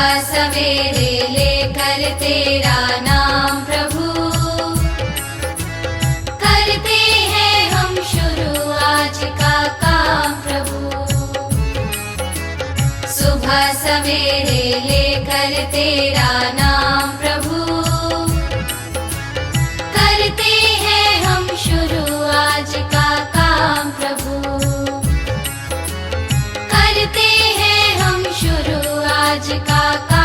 सवेरे लेकर केरा नम प्रभु। करते है शुरु आज का का प्रभु। सुबह समेकर तेरा नाम प्रभु। কাকা